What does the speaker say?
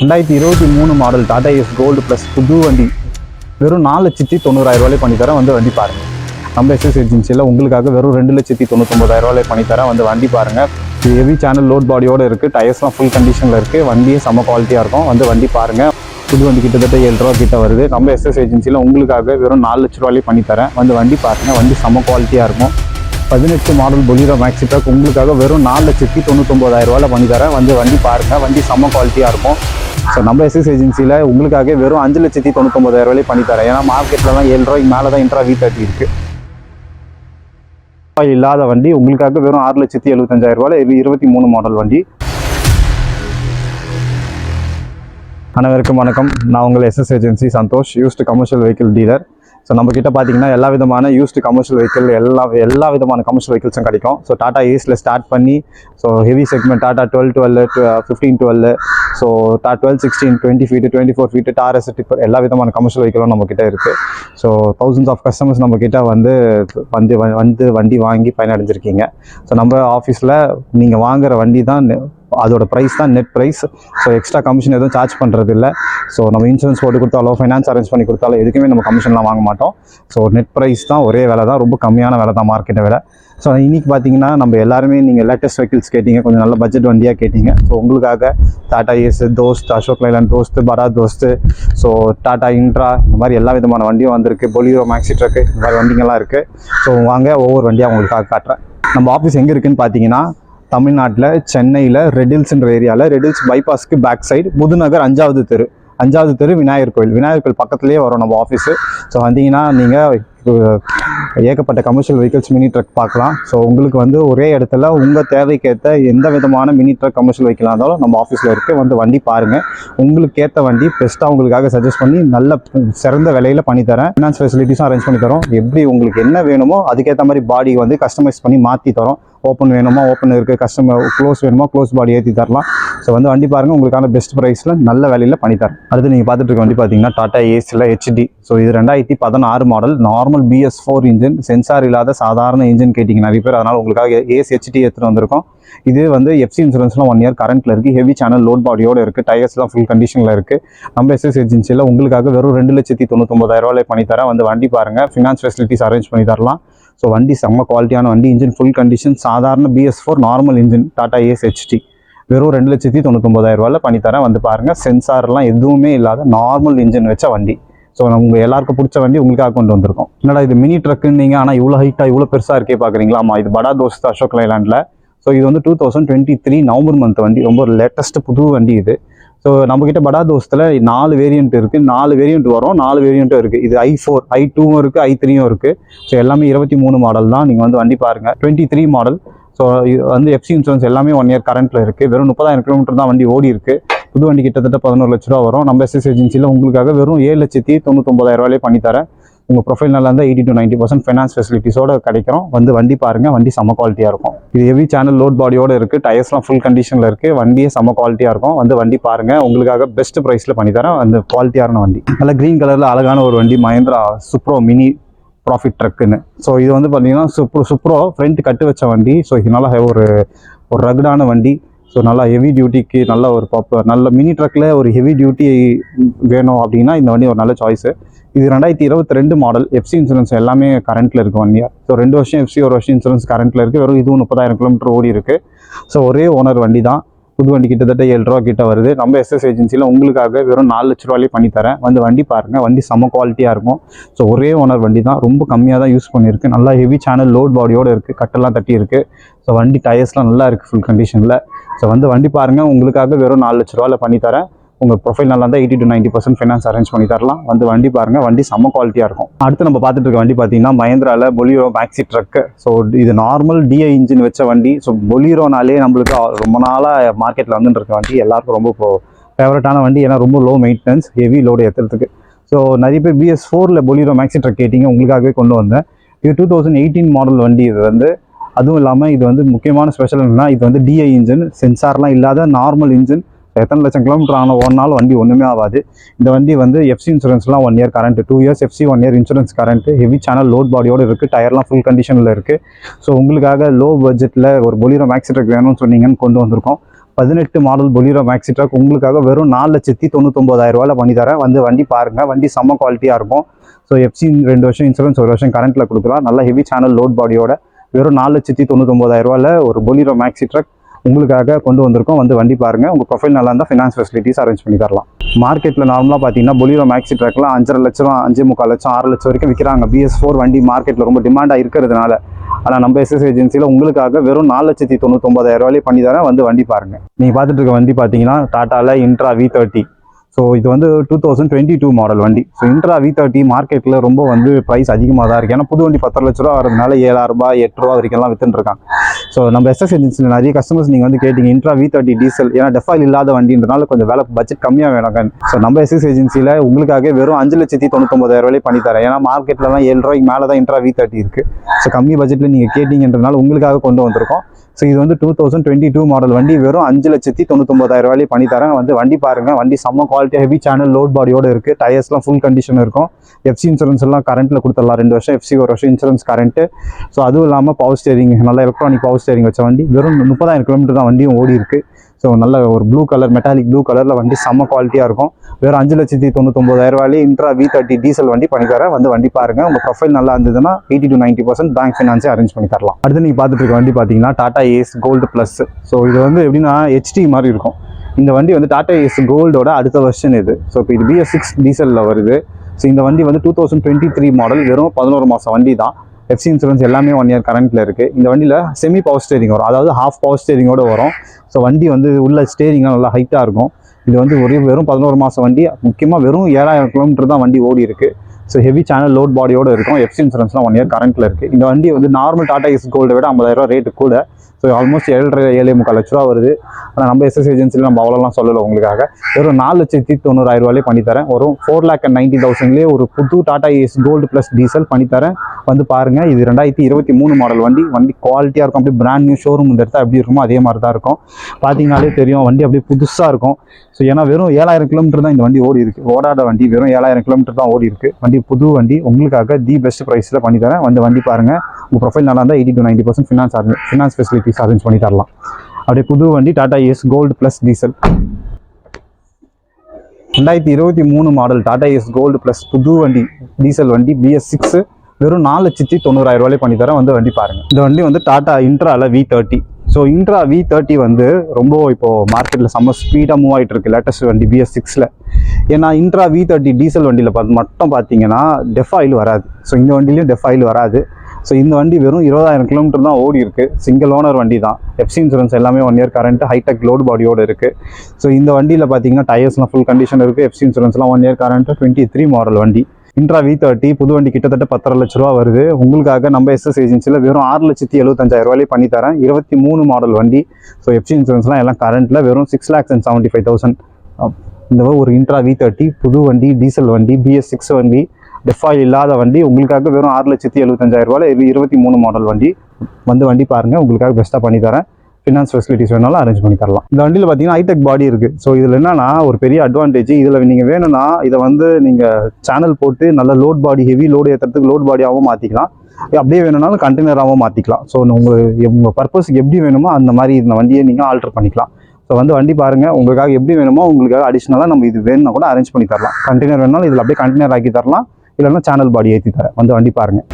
ரெண்டாயிரத்தி இருபத்தி மூணு model Tata Ace gold plus புது வண்டி. வெறும் நாலு லட்சத்தி தொண்ணூறாயிரம் ரூபாய் பண்ணி தரேன் வந்து வண்டி பாருங்கள் நம்ம எஸ்எஸ் ஏஜென்சியில் உங்களுக்காக வெறும் ரெண்டு லட்சத்தி தொண்ணூத்தொம்பதாயிரம் ரூபாய் பண்ணி தரேன் வந்து வண்டி பாருங்க. இது ஹெவி சேனல் லோட் பாடியோட இருக்குது டயர்ஸ்லாம் ஃபுல் கண்டிஷனில் இருக்குது வண்டியே செம்ம குவாலிட்டியாக இருக்கும். வந்து வண்டி பாருங்கள் புது வண்டி கிட்டத்தட்ட ஏழு ரூபா கிட்ட வருது. நம்ம எஸ்எஸ் ஏஜென்சியில் உங்களுக்காக வெறும் நாலு லட்ச ரூபாயிலே பண்ணி தரேன் வந்து வண்டி பாருங்க. வண்டி செம்ம குவாலிட்டியாக இருக்கும். பதினெட்டு மாடல் பொலிரோ மேக்ஸி உங்களுக்காக வெறும் நாலு லட்சத்தி தொண்ணூத்தொம்பதாயிரம் ரூபாயில் பண்ணி தரேன் வந்து வண்டி பாருங்கள் வண்டி செம்ம குவாலிட்டியாக இருக்கும். ஸோ நம்ம எஸ்எஸ் ஏஜென்சியில் உங்களுக்காக வெறும் அஞ்சு லட்சத்தி தொண்ணூத்தொம்பதாயிரம் ரூபாய் பண்ணி தரேன். ஏன்னா மார்க்கெட்டில் தான் ஏழு ரூபாய்க்கு மேலே தான் இன்ட்ரா வீ தேர்ட்டி இருக்குது இல்லாத வண்டி உங்களுக்காக வெறும் ஆறு லட்சத்தி எழுபத்தஞ்சாயிரம் ரூபாயில் இருபத்தி மூணு மாடல் வண்டி. அனைவருக்கும் வணக்கம். நான் உங்கள் SS agency Santosh used commercial vehicle dealer so நம்ம கிட்ட பார்த்தீங்கன்னா எல்லா விதமான யூஸ்டு கமர்ஷியல் வெஹிக்கிள் எல்லா எல்லா விதமான கமர்ஷியல் வெஹிக்கிள்ஸும் கிடைக்கும். ஸோ டாடா ஏஸில் ஸ்டார்ட் பண்ணி so heavy segment Tata twelve twelve fifteen twelve so டா twelve sixteen twenty feet twenty four feet Taurus tipper எல்லா விதமான கமர்ஷியல் வெஹிக்கிளும் நம்மக்கிட்ட இருக்குது ஸோ தௌசண்ட்ஸ் ஆஃப் கஸ்டமர்ஸ் நம்மக்கிட்ட வந்து வந்து வந்து வண்டி வாங்கி பயனடைஞ்சிருக்கீங்க. ஸோ நம்ம ஆஃபீஸில் நீங்கள் வாங்குற வண்டி தான் அதோட ப்ரைஸ் தான் net price so extra commission எதுவும் சார்ஜ் பண்ணுறது இல்லை ஸோ நம்ம இன்சூரன்ஸ் போட்டு கொடுத்தாலோ ஃபைனான்ஸ் அரேஞ்ச் பண்ணி கொடுத்தாலோ எதுக்குமே நம்ம கமிஷன்லாம் வாங்க மாட்டோம். ஸோ நெட் ப்ரைஸ் தான் ஒரே விலை தான். ரொம்ப கம்மியான விலை தான் மார்க்கெட்டை விட. ஸோ இன்றைக்கி பார்த்தீங்கன்னா நம்ம எல்லாருமே நீங்கள் லேட்டஸ்ட் வெஹிக்கிள்ஸ் கேட்டிங்க. கொஞ்சம் நல்ல பட்ஜெட் வண்டியாக கேட்டிங்க. ஸோ உங்களுக்காக டாடா ஏஸ் தோஸ்த் அசோக் லைலாண்ட் தோஸ்த் பரா தோஸ்து ஸோ டாடா இன்ட்ரா இந்த மாதிரி எல்லா விதமான வண்டியும் வந்திருக்கு. பொலியோ மேக்ஸி ட்ரக்கு இந்த மாதிரி வண்டிங்கெல்லாம் இருக்குது ஸோ வாங்க ஒவ்வொரு வண்டியாக உங்களுக்காக காட்டுறேன். நம்ம ஆஃபீஸ் எங்கே இருக்குதுன்னு பார்த்தீங்கன்னா தமிழ்நாட்டில் சென்னையில் ரெடில்ஸ்ன்ற ஏரியாவில் ரெடில்ஸ் பைபாஸ்க்கு பேக் சைடு புதுநகர் அஞ்சாவது தெரு. அஞ்சாவது தெரு விநாயகர் கோயில். விநாயகர் கோயில் பக்கத்துலேயே வரும் நம்ம ஆஃபீஸு ஸோ வந்தீங்கன்னா நீங்கள் ஏகப்பட்ட கமர்ஷியல் வெஹிக்கிள்ஸ் மினி ட்ரக் பார்க்கலாம். ஸோ உங்களுக்கு வந்து ஒரே இடத்துல உங்கள் தேவைக்கேற்ற எந்த விதமான மினி ட்ரக் கமர்ஷியல் வெஹிக்கிளாக இருந்தாலும் நம்ம ஆஃபீஸில் இருக்குது வந்து வண்டி பாருங்கள் உங்களுக்கு ஏற்ற வண்டி பெஸ்ட்டாக உங்களுக்காக சஜஸ்ட் பண்ணி நல்ல சிறந்த விலையில் பண்ணித்தரேன் ஃபினான்ஸ் ஃபெசிலிட்டிஸும் அரேஞ்ச் பண்ணி தரோம். எப்படி உங்களுக்கு என்ன வேணுமோ அதுக்கேற்ற மாதிரி பாடி வந்து கஸ்டமைஸ் பண்ணி மாற்றி தரோம். ஓப்பன் வேணுமா? ஓப்பன் இருக்குது கஸ்டமர் க்ளோஸ் வேணுமா? க்ளோஸ் பாடி ஏற்றி தரலாம். ஸோ வந்து வண்டி பாருங்கள் உங்களுக்கான பெஸ்ட் ப்ரைஸில் நல்ல விலையில் பண்ணித்தரேன் அடுத்து நீங்கள் பார்த்துட்டு இருக்க வண்டி பார்த்தீங்கன்னா டாடா ஏசியில் ஹெச்டி ஸோ இது ரெண்டாயிரத்தி பதினாறு model normal BS four engine sensor இல்லாத சாதாரண இன்ஜின் கேட்டிங்க நிறைய பேர். அதனால் உங்களுக்காக ஏஸ் ஹெச்டி எடுத்துகிட்டு வந்திருக்கோம். இது வந்து எஃப்சி இன்சூரன்ஸ்லாம் ஒன் இயர் கரண்ட்டில் இருக்குது ஹெவி சேனல் லோட் பாடியோட இருக்குது டயர்ஸ்லாம் ஃபுல் கண்டிஷனில் இருக்குது நம்ம எஸ்எஸ் ஏஜென்சியில் உங்களுக்காக வெறும் ரெண்டு லட்சத்தி தொண்ணூத்தொம்பதாயிரம் பண்ணித்தரேன் பண்ணி தரேன். வந்து வண்டி பாருங்கள் ஃபினான்ஸ் ஃபெசிலிட்டிஸ் அரேஞ்ச் பண்ணி தரலாம். ஸோ வண்டி செம்ம குவாலிட்டியான வண்டி. இன்ஜின் ஃபுல் கண்டிஷன் சாதாரண BS four normal engine Tata Ace HD வெறும் ரெண்டு லட்சத்தி தொண்ணூத்தொம்பதாயிரம் பண்ணித்தரேன் வந்து பாருங்கள் சென்சார்லாம் எதுவுமே இல்லாத நார்மல் இன்ஜின் வச்ச வண்டி. ஸோ உங்கள் எல்லாருக்கும் பிடிச்ச வண்டி உங்களுக்காக கொண்டு வந்திருக்கோம். என்னடா இது மினி ட்ரக்குன்னு நீங்கள் ஆனால் இவ்வளோ ஹைட்டாக இவ்வளோ பெருசாக இருக்கே பார்க்குறீங்களா ஆமாம் இது படா தோஸ்த் அசோக் லைலாண்டில். ஸோ இது வந்து two thousand twenty three November month வண்டி. ரொம்ப லேட்டஸ்ட் புது வண்டி இது. ஸோ நம்மக்கிட்ட படா தோஸ்தில் நாலு வேரியண்ட் இருக்குது நாலு வேரியன்ட் வரும் நாலு வேரியண்ட்டும் இருக்குது இது ஐ ஃபோர் ஐ டூவும் இருக்குது ஐ த்ரீயும் இருக்குது ஸோ எல்லாமே இருபத்தி மூணு மாடல் தான். நீங்கள் வந்து வண்டி பாருங்கள் டுவெண்ட்டி த்ரீ மாடல் ஸோ இது வந்து எஃப்சி இன்சூரன்ஸ் எல்லாமே ஒன் இயர் கரண்ட்டில் இருக்குது வெறும் முப்பதாயிரம் கிலோமீட்டர் தான் வண்டி ஓடி இருக்குது புது வண்டி கிட்டத்தட்ட பதினோரு லட்ச ரூபா வரும். நம்ம எஸ்எஸ் ஏஜென்சியில் உங்களுக்காக வெறும் ஏழு லட்சத்தி தொண்ணூத்தொம்பதாயிரம் ரூபாயே பண்ணி தரேன் உங்கள் ப்ரொஃபைல் நல்லா இருந்தால் eighty to ninety percent finance ஃபெசிலிட்டிஸோட கிடைக்கிறோம். வந்து வண்டி பாருங்கள் வண்டி செம்ம குவாலிட்டியாக இருக்கும். இது ஹெவி சேனல் லோட் பாடியோட இருக்குது டயர்ஸ்லாம் ஃபுல் கண்டிஷனில் இருக்குது வண்டியே செம்ம குவாலிட்டியாக இருக்கும். வந்து வண்டி பாருங்கள் உங்களுக்காக பெஸ்ட் ப்ரைஸில் பண்ணித்தரேன். அந்த குவாலிட்டியான வண்டி. நல்லா க்ரீன் கலரில் அழகான ஒரு வண்டி மஹேந்திரா சுப்ரோ மினி ப்ராஃபிட் ட்ரக்குன்னு ஸோ இது வந்து பார்த்தீங்கன்னா சுப்ரோ சுப்ரோ ஃப்ரண்ட் கட்டு வச்ச வண்டி. ஸோ இதனால் ஒரு ஒரு ரகுடான வண்டி. ஸோ நல்லா ஹெவி டியூட்டிக்கு நல்ல ஒரு பாப்ப நல்ல மினி ட்ரக்கில் ஒரு ஹெவி டியூட்டி வேணும் அப்படின்னா இந்த வண்டி ஒரு நல்ல சாய்ஸு இது ரெண்டாயிரத்தி இருபத்தி ரெண்டு மாடல் எஃப்சி இன்சூரன்ஸ் எல்லாமே கரண்ட்டில் இருக்குது ஒன் இயர் ஸோ ரெண்டு வருஷம் எஃப்சி ஒரு வருஷம் இன்சூரன்ஸ் கரண்ட்டில் இருக்குது வெறும் இதுவும் முப்பதாயிரம் கிலோமீட்டர் ஓடி இருக்குது ஸோ ஒரே ஓனர் வண்டி தான் புது வண்டி கிட்டத்தட்ட ஏழு ரூபா கிட்ட வருது. நம்ம எஸ்எஸ் ஏஜென்சியில் உங்களுக்காக வெறும் நாலு லட்ச ரூபாயிலே பண்ணி தரேன். வந்து வண்டி பாருங்கள் வண்டி செம்ம குவாலிட்டியாக இருக்கும். ஸோ ஒரே ஓனர் வண்டி தான் ரொம்ப கம்மியாக தான் யூஸ் பண்ணியிருக்கு. நல்லா ஹெவி சேனல் லோட் பாடியோடு இருக்குது கட்டெல்லாம் தட்டி இருக்குது ஸோ வண்டி டயர்ஸ்லாம் நல்லா இருக்குது ஃபுல் கண்டிஷனில் ஸோ வந்து வண்டி பாருங்கள் உங்களுக்காக வெறும் நாலு லட்ச ரூபாயில் பண்ணி தரேன். உங்கள் ப்ரொஃபைல் நல்லா இருந்தால் eighty to ninety percent finance arrange பண்ணி தரலாம். வந்து வண்டி பாருங்கள் வண்டி செம்ம குவாலிட்டியாக இருக்கும். அடுத்து நம்ம பார்த்துட்டு இருக்க வண்டி பார்த்தீங்கன்னா மஹேந்திராவில் பொலியோ மேக்ஸி ட்ரக்கு ஸோ இது நார்மல் டிஐ இன்ஜின் வச்ச வண்டி. ஸோ பொலிரோனாலே நம்மளுக்கு ரொம்ப நாளாக மார்க்கெட்டில் வந்துட்டு இருக்க வண்டி. எல்லாருக்கும் ரொம்ப இப்போ ஃபேவரட்டான வண்டி. ஏன்னா ரொம்ப லோ மெயின்டெனன்ஸ் ஹெவி லோடு ஏற்றுறதுக்கு ஸோ நிறைய பேர் பிஎஸ் ஃபோரில் பொலிரோ மேக்ஸி ட்ரக் கேட்டிங்க. உங்களுக்காகவே கொண்டு வந்தேன். இது டூ தௌசண்ட் எயிட்டீன் மாடல் வண்டி. இது வந்து அதுவும் இல்லாமல் இது வந்து முக்கியமான ஸ்பெஷல் என்னென்னா இது வந்து டிஐ இன்ஜின் சென்சார்லாம் இல்லாத நார்மல் இன்ஜின் எத்தனை லட்சம் கிலோமீட்டர் ஆன ஒரு நாள் வண்டி ஒன்றுமே ஆகாது. இந்த வண்டி வந்து FC இன்சூரன்ஸ்லாம் one year current two years FC one year insurance current heavy channel load பாடியோடு இருக்குது டயர்லாம் ஃபுல் கண்டிஷனில் இருக்குது ஸோ உங்களுக்காக லோ பட்ஜெட்டில் ஒரு பொலிரோ மேக்ஸிட்ரக் வேணும்னு சொன்னீங்கன்னு கொண்டு வந்திருக்கோம். பதினெட்டு மாடல் பொலிரோ மேக்ஸிட்ராக் உங்களுக்காக வெறும் நாலு லட்சத்தி தொண்ணூத்தொம்பதாயிரரூவாவில் பண்ணி தரேன். வந்து வண்டி பாருங்கள் வண்டி செம்ம குவாலிட்டியாக இருக்கும். ஸோ எஃப்சி ரெண்டு வருஷம் இன்சூரன்ஸ் ஒரு வருஷம் கரண்ட்டில் கொடுக்கலாம். நல்ல ஹெவி சேனல் லோட் பாடியோட வெறும் நாலு லட்சத்தி தொண்ணூத்தொம்பதாயிரம் ரூபாயில் ஒரு பொலிரோ மேக்ஸி ட்ரக் உங்களுக்காக கொண்டு வந்திருக்கோம். வந்து வண்டி பாருங்கள் உங்கள் ப்ரொஃபைல் நல்லா இருந்தால் ஃபினான்ஸ் ஃபெசிலிட்டிஸ் அரேஞ்ச் பண்ணி தரலாம். மார்க்கெட்டில் நார்மலாக பார்த்தீங்கன்னா பொலிரோ மேக்ஸி ட்ரக்லாம் அஞ்சரை லட்சம் அஞ்சு முக்கால் லட்சம் ஆறு லட்சம் வரைக்கும் விற்கிறாங்க பிஎஸ் ஃபோர் வண்டி மார்க்கெட்டில் ரொம்ப டிமாண்டாக இருக்கிறதுனால. ஆனால் நம்ம எஸ்எஸ் ஏஜென்சியில் உங்களுக்காக வெறும் நாலு லட்சத்தி தொண்ணூத்தொம்பதாயிரம் ரூபாய் பண்ணி தரேன். வந்து வண்டி பாருங்கள் நீங்கள் பார்த்துட்டு இருக்க வண்டி பார்த்தீங்கன்னா டாட்டாவில் இன்ட்ரா வி தேர்ட்டி ஸோ இது வந்து two thousand twenty two model வண்டி. ஸோ இன்ட்ரா வி தேர்ட்டி மார்க்கெட்டில் ரொம்ப வந்து ப்ரைஸ் அதிகமாக தான் இருக்குது ஏன்னா புது வண்டி பத்தரை லட்ச ரூபா வரதுனால ஏழாயிரம் ரூபாய் எட்டு ரூபா வரைக்கும்லாம் வித்துட்டு இருக்காங்க. ஸோ நம்ம எஸ்எஸ் ஏஜென்சியில் நிறைய கஸ்டமர்ஸ் நீங்கள் வந்து கேட்டிங்க இன்ட்ரா வி தேர்ட்டி டீசல் ஏன்னா டெஃபாயில் இல்லாத வண்டின்றனால கொஞ்சம் வேலை பட்ஜெட் கம்மியாக வேணும் ஸோ நம்ம எஸ்எஸ் ஏஜென்சியில் உங்களுக்காக வெறும் அஞ்சு லட்சத்தி தொண்ணூத்தொம்பதாயிரம் ரூபாய் பண்ணி தரேன். ஏன்னா மார்க்கெட்லலாம் ஏழு ரூபாய்க்கு மேலே தான் இன்ட்ரா வி தேர்ட்டி இருக்குது ஸோ கம்மி பட்ஜெட்டில் நீங்கள் கேட்டிங்கன்றனால உங்களுக்காக கொண்டு வந்திருக்கோம். ஸோ இது வந்து two thousand twenty two model வண்டி வெறும் அஞ்சு லட்சத்தி தொண்ணூத்தொம்பதாயிரம் ரூபாய் பண்ணி தரேன். வந்து வண்டி பாருங்க வண்டி செம்ம குவாலிட்டி ஹெவி சேனல் லோட் பாடியோட இருக்குது டயர்ஸ்லாம் ஃபுல் கண்டிஷன் இருக்கும். எஃப்சி இன்சூரன்ஸ் எல்லாம் கரண்ட்டில் கொடுத்துடலாம். ரெண்டு வருஷம் எஃப்சி ஒரு வருஷம் இன்சூரன்ஸ் கரண்ட்டு ஸோ அதுவும் இல்லாமல் பவர் ஸ்டேரிங் நல்லா எலக்ட்ரானிக் பவர் ஸ்டேரிங் வச்ச வண்டி. வெறும் முப்பதாயிரம் கிலோமீட்டர் தான் வண்டியும் ஓடி இருக்கு. ஸோ நல்ல ஒரு ப்ளூ கலர் மெட்டாலிக் ப்ளூ கலரில் வண்டி செம்ம குவாலிட்டியாக இருக்கும். வெறும் அஞ்சு லட்சத்தி தொண்ணூத்தொம்பதாயிரம் ரூபாயிலே இன்ட்ரா வி தேர்ட்டி டீசல் வண்டி பண்ணி தரேன் வந்து வண்டி பாருங்க. உங்கள் ப்ரொஃபைல் நல்லா இருந்ததுன்னா eighty to ninety percent bank ஃபினான்ஸே arrange பண்ணி தரலாம். அடுத்து நீங்கள் பார்த்துட்டு இருக்க வண்டி பார்த்தீங்கன்னா Tata Ace gold plus so இது வந்து எப்படின்னா ஹெச்டி மாதிரி இருக்கும். இந்த வண்டி வந்து டாடா ஏஸ் கோல்டோட அடுத்த வெர்ஷன் இது. ஸோ இப்போ இது பிஎஸ் சிக்ஸ் டீசலில் வருது. ஸோ இந்த வண்டி வந்து two thousand twenty three model வெறும் பதினோரு மாதம் வண்டி தான். எஃப்சி இன்சூரன்ஸ் எல்லாமே ஒன் இயர் கரண்ட்டில் இருக்குது இந்த வண்டியில் செமி பவர் ஸ்டேரிங் வரும். அதாவது ஹாஃப் பவர் ஸ்டேரிங்கோட வரும். ஸோ வண்டி வந்து உள்ள ஸ்டேரிங்லாம் நல்லா ஹைட்டாக இருக்கும். இது வந்து ஒரே வெறும் பதினோரு மாதம் வண்டி. முக்கியமாக வெறும் ஏழாயிரம் கிலோமீட்டர் தான் வண்டி ஓடி இருக்குது ஸோ ஹெவி சேனல் லோட் பாடியோட இருக்கும். எஃப்சி இன்சூரன்ஸ்லாம் ஒன் இயர் கரண்ட்டில் இருக்குது இந்த வண்டி வந்து நார்மல் டாடா இஸ் கோல்டை விட ஐம்பதாயிரரூவா ரேட்டு கூட. ஸோ ஆல்மோஸ்ட் ஏழரை ஏழே முக்கால் லட்ச ரூபா வருது. ஆனால் நம்ம எஸ்எஸ் ஏஜென்சியில் நம்ம அவ்வளோலாம் சொல்லலை உங்களுக்காக. வெறும் நாலு லட்சத்தி தொண்ணூறாயிரம் பண்ணித்தரேன். ஒரு ஃபோர் லேக் அண்ட் நைன்ட்டி தௌசண்ட்லேயே ஒரு புது Tata Ace gold plus diesel பண்ணித்தரேன். வந்து பாருங்க. இது ரெண்டாயிரத்தி இருபத்தி மூணு மாடல் வண்டி. வண்டி குவாலிட்டியாக இருக்கும். அப்படியே பிராண்ட் நியூ ஷோரூம் இந்த இடத்துல எப்படி இருக்குமோ அதே மாதிரி தான் இருக்கும். பார்த்தீங்கனாலே தெரியும். வண்டி அப்படியே புதுசாக இருக்கும். ஸோ ஏன்னா வெறும் ஏழாயிரம் கிலோமீட்டர் தான் இந்த வண்டி ஓடி இருக்கு. ஓடாத வண்டி. வெறும் ஏழாயிரம் கிலோமீட்டர் தான் ஓடி இருக்கு. வண்டி புது வண்டி. உங்களுக்காக தி பெஸ்ட் ப்ரைஸில் பண்ணி தரேன். வந்து வண்டி பாருங்க. உங்கள் ப்ரொஃபைல் நல்லா இருந்தால் eighty to ninety percent finance finance facilities arrange பண்ணி தரலாம். அப்படியே புது வண்டி Tata Ace gold plus diesel ரெண்டாயிரத்தி இருபத்தி மூணு model Tata Ace gold plus புது வண்டி. டீசல் வண்டி பிஎஸ் சிக்ஸ் வெறும் நாலு லட்சத்தி தொண்ணூறாயிரம் ரூபாய் பண்ணி தரேன். வந்து வண்டி பாருங்க. இந்த வண்டி வந்து Tata இன்ட்ரால V thirty so Intra V thirty வந்து ரொம்ப இப்போ மார்க்கெட்டில் செம்ம ஸ்பீடாக மூவ் ஆகிட்டு இருக்கு. லேட்டஸ்ட் வண்டி பிஎஸ் சிக்ஸில் ஏன்னா இன்ட்ரா வி தேர்ட்டி டீசல் வண்டியில் பார்த்து மட்டும் பார்த்தீங்கன்னா டெஃப் ஆயில் வராது. ஸோ இந்த வண்டிலையும் டெஃப் ஆயில் வராது. ஸோ இந்த வண்டி வெறும் இருபதாயிரம் கிலோமீட்டர் தான் ஓடி இருக்கு. சிங்கிள் ஓனர் வண்டி தான். எஃப்சி இன்சூரன்ஸ் எல்லாமே one year current hi-tech load பாடியோடு இருக்கு. ஸோ இந்த வண்டியில் பார்த்தீங்கன்னா டயர்ஸ்லாம் ஃபுல் கண்டிஷன் இருக்கு. FC இன்சூரன்ஸ்லாம் one year current twenty three model வண்டி. இன்ட்ரா வி தேர்ட்டி புது வண்டி கிட்டத்தட்ட பத்தரை லட்ச ரூபா வருது. உங்களுக்காக நம்ம எஸ்எஸ் ஏஜென்சியில் வெறும் ஆறு லட்சத்தி எழுபத்தஞ்சாயிரம் ரூபாயிலே பண்ணி தரேன். இருபத்தி மூணு மாடல் வண்டி. ஸோ எஃப்சி இன்சூரன்ஸ்லாம் எல்லாம் கரண்ட்டில் வெறும் six lakhs and seventy five thousand இந்த ஒரு இன்ட்ரா வி தேர்ட்டி புது வண்டி டீசல் வண்டி பிஎஸ் சிக்ஸ் வண்டி டெஃபாயில் இல்லாத வண்டி உங்களுக்காக வெறும் ஆறு லட்சத்தி எழுபத்தஞ்சாயிரம் ரூபாயில் இது இருபத்தி மூணு மாடல் வண்டி. வந்து வண்டி பாருங்கள் உங்களுக்காக பெஸ்ட்டாக பண்ணி தரேன். ஃபினான்ஸ் ஃபெசிலிட்டிஸ் வேணாலும் அரேஞ்ச் பண்ணி தரலாம். இந்த வண்டியில் பார்த்தீங்கன்னா ஹைடெக் பாடி இருக்குது ஸோ இதில் என்னன்னா ஒரு பெரிய அட்வான்டேஜ் இதில் நீங்கள் வேணும்னா இதை வந்து நீங்கள் சேனல் போட்டு நல்ல லோட் பாடி ஹெவி லோடு ஏற்றுறதுக்கு லோட் பாடியாகவும் மாற்றிக்கலாம் அப்படியே வேணும்னாலும் கண்டெய்னராகவும் மாற்றிக்கலாம் ஸோ உங்களுக்கு உங்கள் பர்பஸ்க்கு எப்படி வேணுமோ அந்த மாதிரி இந்த வண்டியை நீங்கள் ஆல்டர் பண்ணிக்கலாம். ஸோ வந்து வண்டி பாருங்கள் உங்களுக்காக எப்படி வேணுமோ உங்களுக்காக அடிஷ்னலாக நம்ம இது வேணும்னா கூட அரேஞ்ச் பண்ணி தரலாம். கண்டெய்னர் வேணாலும் இதில் அப்படியே கண்டெய்னர் ஆக்கி தரலாம். இல்லைன்னா சேனல் பாடி ஏற்றி தரேன். வந்து வண்டி பாருங்கள்